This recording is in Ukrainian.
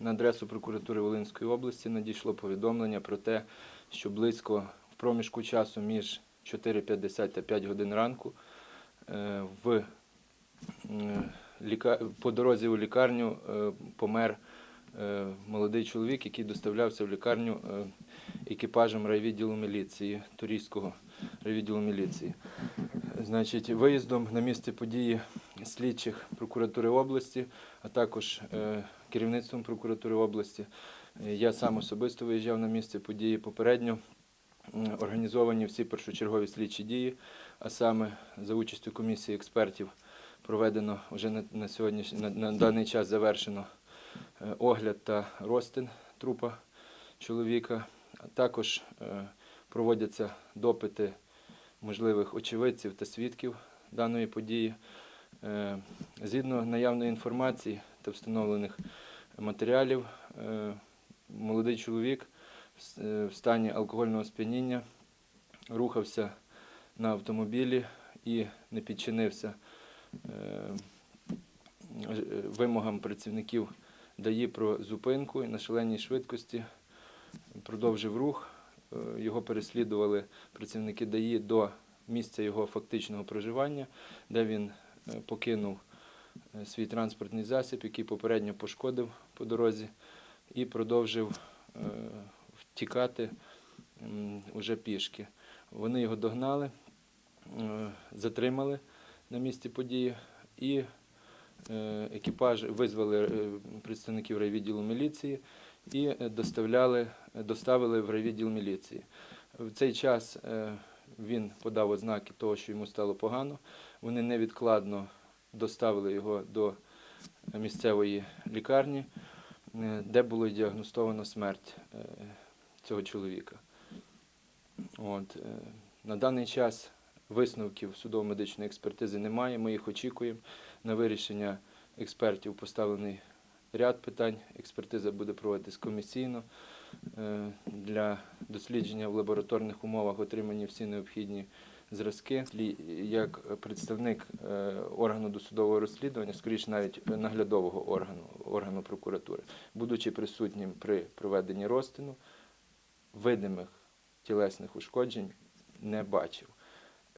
На адресу прокуратури Волинської області надійшло повідомлення про те, що близько в проміжку часу між 4.50 та 5 годин ранку е, в, е, по дорозі у лікарню е, помер молодий чоловік, який доставлявся в лікарню екіпажем райвідділу міліції, Турійського райвідділу міліції. Значить, виїздом на місце події слідчих прокуратури області, а також керівництвом прокуратури області. Я сам особисто виїжджав на місце події попередньо. Організовані всі першочергові слідчі дії, а саме за участю комісії експертів проведено вже на, на сьогодні на, на даний час завершено е, огляд та розтин трупа чоловіка. Також е, проводяться допити можливих очевидців та свідків даної події. Е, Згідно наявної інформації та встановлених матеріалів, е, молодий чоловік е, в стані алкогольного сп'яніння рухався на автомобілі і не підчинився е, вимогам працівників ДАІ про зупинку і на шаленій швидкості продовжив рух. Його переслідували працівники ДАІ до місця його фактичного проживання, де він покинув свій транспортний засіб, який попередньо пошкодив по дорозі, і продовжив е, втікати уже пішки. Вони його догнали, е, затримали на місці події і е, екіпаж визвали е, представників райвідділу міліції і е, доставляли, доставили в райвідділ міліції. В цей час е, він подав ознаки того, що йому стало погано. Вони невідкладно доставили його до місцевої лікарні, е, де було діагностовано смерть е, цього чоловіка. От, е, на даний час висновків судово-медичної експертизи немає. Ми їх очікуємо. На вирішення експертів поставлений ряд питань. Експертиза буде проводитись комісійно. Для дослідження в лабораторних умовах отримані всі необхідні зразки. Як представник е, органу досудового розслідування, скоріше навіть наглядового органу, органу прокуратури, будучи присутнім при проведенні розтину, видимих тілесних ушкоджень не бачив.